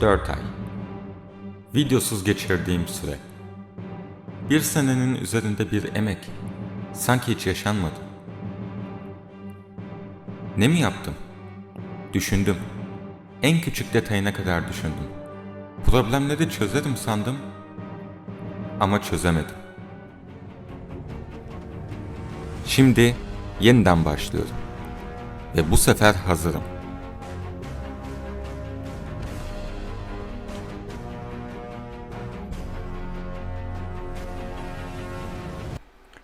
4 ay. Videosuz geçirdiğim süre. Bir senenin üzerinde bir emek. Sanki hiç yaşanmadı. Ne mi yaptım? Düşündüm. En küçük detayına kadar düşündüm. Problemleri çözerim sandım ama çözemedim. Şimdi yeniden başlıyorum. Ve bu sefer hazırım.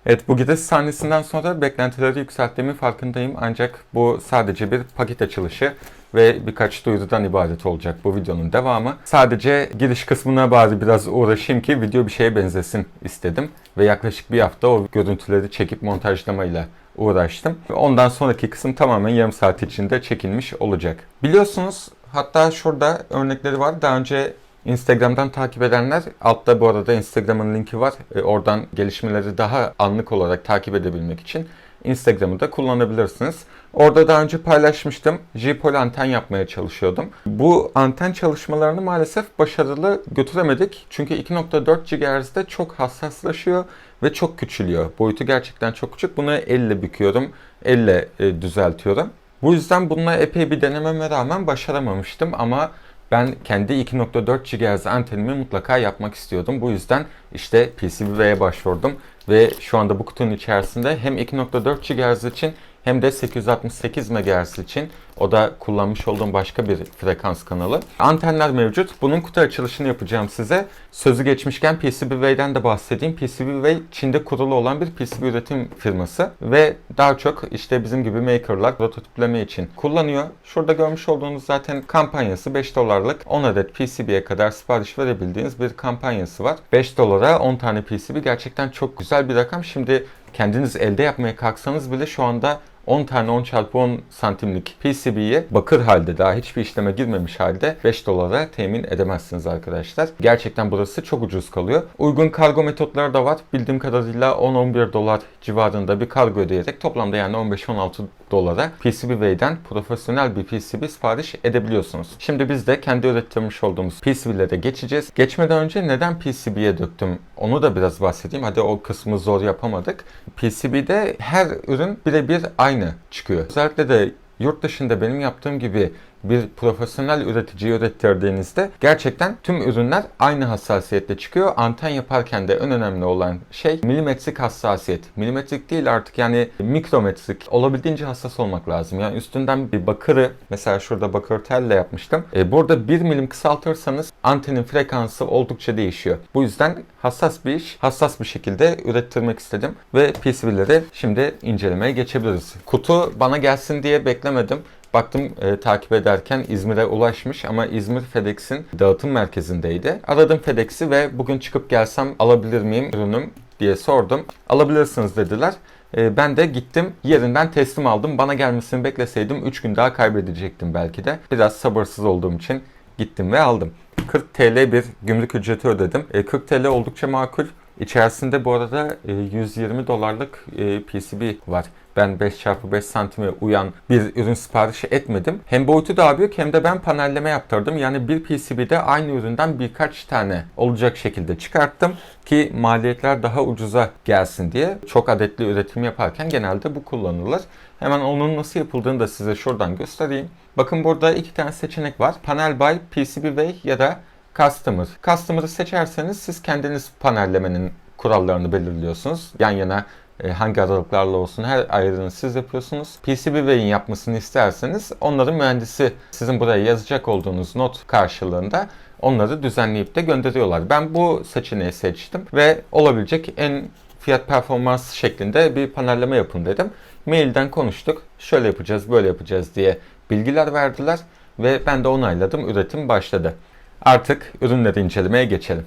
Evet bu gidiş sahnesinden sonra beklentileri yükselttiğimin farkındayım ancak bu sadece bir paket açılışı ve birkaç duyurudan ibaret olacak bu videonun devamı. Sadece giriş kısmına bari biraz uğraşayım ki video bir şeye benzesin istedim ve yaklaşık bir hafta o görüntüleri çekip montajlamayla uğraştım. Ondan sonraki kısım tamamen yarım saat içinde çekilmiş olacak. Biliyorsunuz hatta şurada örnekleri var. Daha önce Instagram'dan takip edenler altta bu arada Instagram'ın linki var. E, oradan gelişmeleri daha anlık olarak takip edebilmek için Instagram'ı da kullanabilirsiniz. Orada daha önce paylaşmıştım. J-Pol anten yapmaya çalışıyordum. Bu anten çalışmalarını maalesef başarılı götüremedik. Çünkü 2.4 GHz'de çok hassaslaşıyor ve çok küçülüyor. Boyutu gerçekten çok küçük. Bunu elle büküyorum, elle e, düzeltiyorum. Bu yüzden bununla epey bir denememe rağmen başaramamıştım ama ben kendi 2.4 GHz antenimi mutlaka yapmak istiyordum. Bu yüzden işte PCBW'ye başvurdum ve şu anda bu kutunun içerisinde hem 2.4 GHz için hem de 868 MHz için o da kullanmış olduğum başka bir frekans kanalı. Antenler mevcut. Bunun kutu açılışını yapacağım size. Sözü geçmişken PCBWay'den de bahsedeyim. PCBWay Çin'de kurulu olan bir PCB üretim firması ve daha çok işte bizim gibi makerlar prototipleme için kullanıyor. Şurada görmüş olduğunuz zaten kampanyası 5 dolarlık 10 adet PCB'ye kadar sipariş verebildiğiniz bir kampanyası var. 5 dolara 10 tane PCB gerçekten çok güzel bir rakam. Şimdi kendiniz elde yapmaya kalksanız bile şu anda 10 tane 10 çarpı 10 santimlik PCB'yi bakır halde daha hiçbir işleme girmemiş halde 5 dolara temin edemezsiniz arkadaşlar. Gerçekten burası çok ucuz kalıyor. Uygun kargo metotları da var. Bildiğim kadarıyla 10-11 dolar civarında bir kargo ödeyerek toplamda yani 15-16 dolara PCBWay'den profesyonel bir PCB sipariş edebiliyorsunuz. Şimdi biz de kendi ürettirmiş olduğumuz PCB'lere geçeceğiz. Geçmeden önce neden PCB'ye döktüm onu da biraz bahsedeyim. Hadi o kısmı zor yapamadık. PCB'de her ürün birebir aynı çıkıyor. Özellikle de yurt dışında benim yaptığım gibi bir profesyonel üreticiye ürettirdiğinizde gerçekten tüm ürünler aynı hassasiyette çıkıyor. Anten yaparken de en önemli olan şey milimetrik hassasiyet. Milimetrik değil artık yani mikrometrik. Olabildiğince hassas olmak lazım. Yani üstünden bir bakırı mesela şurada bakır telle yapmıştım. E, burada 1 milim kısaltırsanız antenin frekansı oldukça değişiyor. Bu yüzden hassas bir iş, hassas bir şekilde ürettirmek istedim ve PCB'leri şimdi incelemeye geçebiliriz. Kutu bana gelsin diye beklemedim. Baktım e, takip ederken İzmir'e ulaşmış ama İzmir FedEx'in dağıtım merkezindeydi. Aradım FedEx'i ve bugün çıkıp gelsem alabilir miyim ürünüm diye sordum. Alabilirsiniz dediler. E, ben de gittim yerinden teslim aldım. Bana gelmesini bekleseydim 3 gün daha kaybedecektim belki de. Biraz sabırsız olduğum için gittim ve aldım. 40 TL bir gümrük ücreti ödedim. E, 40 TL oldukça makul. İçerisinde bu arada 120 e, dolarlık e, PCB var. Ben 5x5 santime uyan bir ürün siparişi etmedim. Hem boyutu daha büyük hem de ben panelleme yaptırdım. Yani bir PCB'de aynı üründen birkaç tane olacak şekilde çıkarttım ki maliyetler daha ucuza gelsin diye. Çok adetli üretim yaparken genelde bu kullanılır. Hemen onun nasıl yapıldığını da size şuradan göstereyim. Bakın burada iki tane seçenek var. Panel by PCBWay ya da Customer. Customer'ı seçerseniz siz kendiniz panellemenin kurallarını belirliyorsunuz. Yan yana e, hangi aralıklarla olsun her ayrını siz yapıyorsunuz. PCBWay'in yapmasını isterseniz onların mühendisi sizin buraya yazacak olduğunuz not karşılığında onları düzenleyip de gönderiyorlar. Ben bu seçeneği seçtim ve olabilecek en fiyat performans şeklinde bir panelleme yapın dedim. Mailden konuştuk. Şöyle yapacağız, böyle yapacağız diye bilgiler verdiler ve ben de onayladım. Üretim başladı. Artık ürünleri incelemeye geçelim.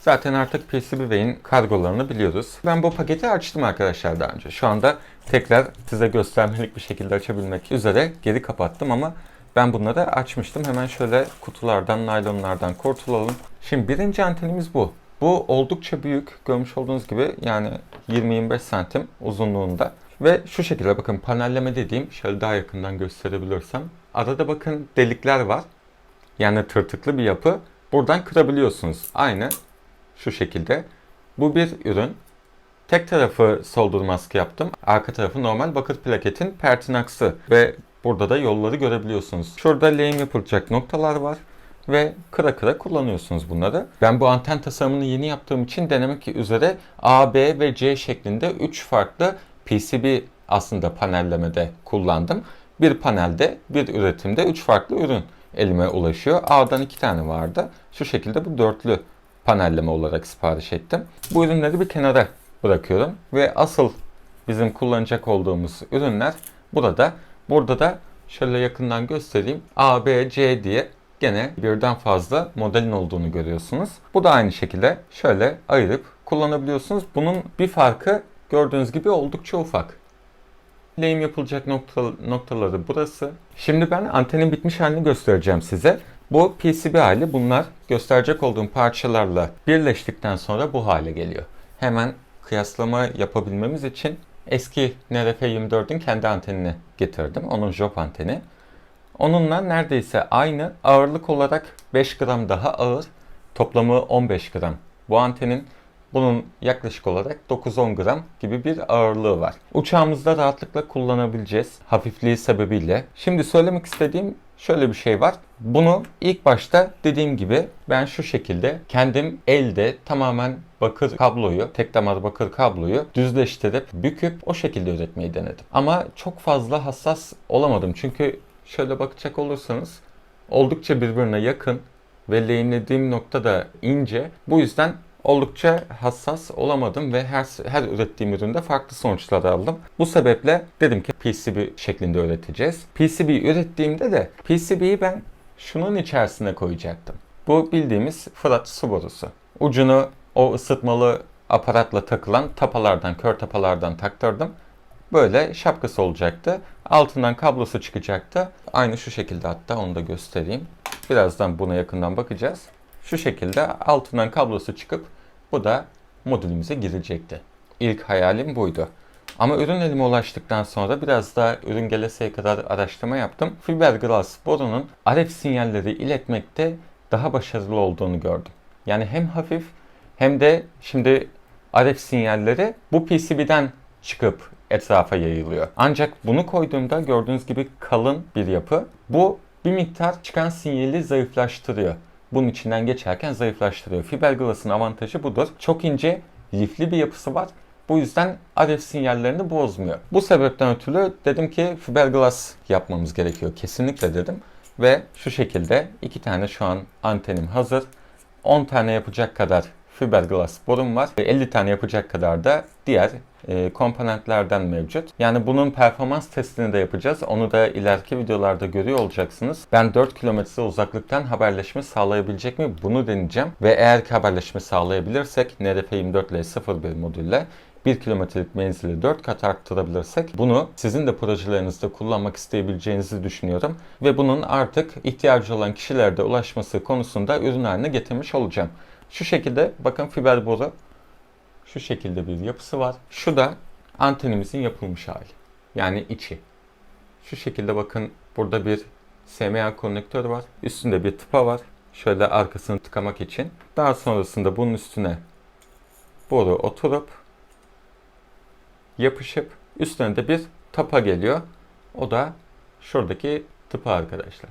Zaten artık PCBWay'in kargolarını biliyoruz. Ben bu paketi açtım arkadaşlar daha önce. Şu anda tekrar size göstermelik bir şekilde açabilmek üzere geri kapattım ama ben bunları açmıştım. Hemen şöyle kutulardan, naylonlardan kurtulalım. Şimdi birinci antenimiz bu. Bu oldukça büyük. Görmüş olduğunuz gibi yani 20-25 santim uzunluğunda. Ve şu şekilde bakın panelleme dediğim şöyle daha yakından gösterebilirsem arada bakın delikler var. Yani tırtıklı bir yapı. Buradan kırabiliyorsunuz. Aynı şu şekilde. Bu bir ürün. Tek tarafı soldur maske yaptım. Arka tarafı normal bakır plaketin pertinaksı ve burada da yolları görebiliyorsunuz. Şurada lehim yapılacak noktalar var ve kıra kıra kullanıyorsunuz bunları. Ben bu anten tasarımını yeni yaptığım için denemek üzere A, B ve C şeklinde 3 farklı PCB aslında panellemede kullandım. Bir panelde, bir üretimde 3 farklı ürün elime ulaşıyor. A'dan 2 tane vardı. Şu şekilde bu dörtlü panelleme olarak sipariş ettim. Bu ürünleri bir kenara bırakıyorum ve asıl bizim kullanacak olduğumuz ürünler burada. Burada da şöyle yakından göstereyim. A, B, C diye gene birden fazla modelin olduğunu görüyorsunuz. Bu da aynı şekilde şöyle ayırıp kullanabiliyorsunuz. Bunun bir farkı gördüğünüz gibi oldukça ufak. Lehim yapılacak nokta, noktaları burası. Şimdi ben antenin bitmiş halini göstereceğim size. Bu PCB hali bunlar gösterecek olduğum parçalarla birleştikten sonra bu hale geliyor. Hemen kıyaslama yapabilmemiz için eski NRF24'ün kendi antenini getirdim. Onun job anteni. Onunla neredeyse aynı ağırlık olarak 5 gram daha ağır. Toplamı 15 gram. Bu antenin bunun yaklaşık olarak 9-10 gram gibi bir ağırlığı var. Uçağımızda rahatlıkla kullanabileceğiz hafifliği sebebiyle. Şimdi söylemek istediğim şöyle bir şey var. Bunu ilk başta dediğim gibi ben şu şekilde kendim elde tamamen bakır kabloyu, tek damar bakır kabloyu düzleştirip büküp o şekilde üretmeyi denedim. Ama çok fazla hassas olamadım. Çünkü şöyle bakacak olursanız oldukça birbirine yakın ve lehimlediğim nokta da ince. Bu yüzden oldukça hassas olamadım ve her her ürettiğim üründe farklı sonuçlar aldım. Bu sebeple dedim ki PCB şeklinde üreteceğiz. PCB ürettiğimde de PCB'yi ben şunun içerisine koyacaktım. Bu bildiğimiz Fırat su borusu. Ucunu o ısıtmalı aparatla takılan tapalardan, kör tapalardan taktırdım. Böyle şapkası olacaktı. Altından kablosu çıkacaktı. Aynı şu şekilde hatta onu da göstereyim. Birazdan buna yakından bakacağız. Şu şekilde altından kablosu çıkıp bu da modülümüze girecekti. İlk hayalim buydu. Ama ürün elime ulaştıktan sonra biraz daha ürün geleseye kadar araştırma yaptım. Fiberglass borunun RF sinyalleri iletmekte daha başarılı olduğunu gördüm. Yani hem hafif hem de şimdi RF sinyalleri bu PCB'den çıkıp etrafa yayılıyor. Ancak bunu koyduğumda gördüğünüz gibi kalın bir yapı. Bu bir miktar çıkan sinyali zayıflaştırıyor. Bunun içinden geçerken zayıflaştırıyor. Fiberglass'ın avantajı budur. Çok ince, lifli bir yapısı var. Bu yüzden RF sinyallerini bozmuyor. Bu sebepten ötürü dedim ki fiberglass yapmamız gerekiyor. Kesinlikle dedim. Ve şu şekilde iki tane şu an antenim hazır. 10 tane yapacak kadar fiberglass borum var. 50 tane yapacak kadar da diğer komponentlerden mevcut. Yani bunun performans testini de yapacağız. Onu da ileriki videolarda görüyor olacaksınız. Ben 4 kilometre uzaklıktan haberleşme sağlayabilecek mi? Bunu deneyeceğim. Ve eğer ki haberleşme sağlayabilirsek NRF24L01 modülle 1 kilometrelik menzili 4 kat arttırabilirsek bunu sizin de projelerinizde kullanmak isteyebileceğinizi düşünüyorum. Ve bunun artık ihtiyacı olan kişilerde ulaşması konusunda ürün haline getirmiş olacağım. Şu şekilde bakın fiber boru şu şekilde bir yapısı var. Şu da antenimizin yapılmış hali. Yani içi. Şu şekilde bakın burada bir SMA konnektör var. Üstünde bir tıpa var. Şöyle arkasını tıkamak için. Daha sonrasında bunun üstüne boru oturup yapışıp üstüne de bir tapa geliyor. O da şuradaki tıpa arkadaşlar.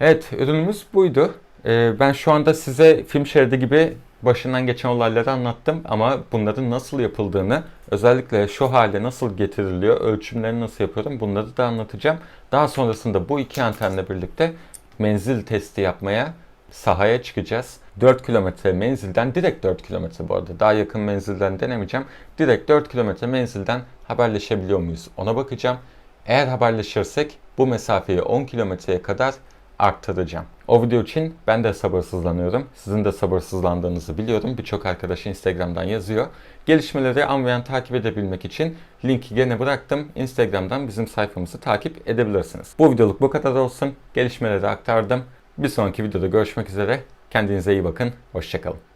Evet ürünümüz buydu. Ee, ben şu anda size film şeridi gibi başından geçen olayları anlattım ama bunların nasıl yapıldığını, özellikle şu hale nasıl getiriliyor, ölçümlerini nasıl yapıyorum bunları da anlatacağım. Daha sonrasında bu iki antenle birlikte menzil testi yapmaya sahaya çıkacağız. 4 kilometre menzilden, direkt 4 kilometre bu arada. Daha yakın menzilden denemeyeceğim. Direkt 4 kilometre menzilden haberleşebiliyor muyuz ona bakacağım. Eğer haberleşirsek bu mesafeyi 10 kilometreye kadar arttıracağım. O video için ben de sabırsızlanıyorum. Sizin de sabırsızlandığınızı biliyorum. Birçok arkadaş Instagram'dan yazıyor. Gelişmeleri an ve an takip edebilmek için linki gene bıraktım. Instagram'dan bizim sayfamızı takip edebilirsiniz. Bu videoluk bu kadar olsun. Gelişmeleri aktardım. Bir sonraki videoda görüşmek üzere. Kendinize iyi bakın. Hoşçakalın.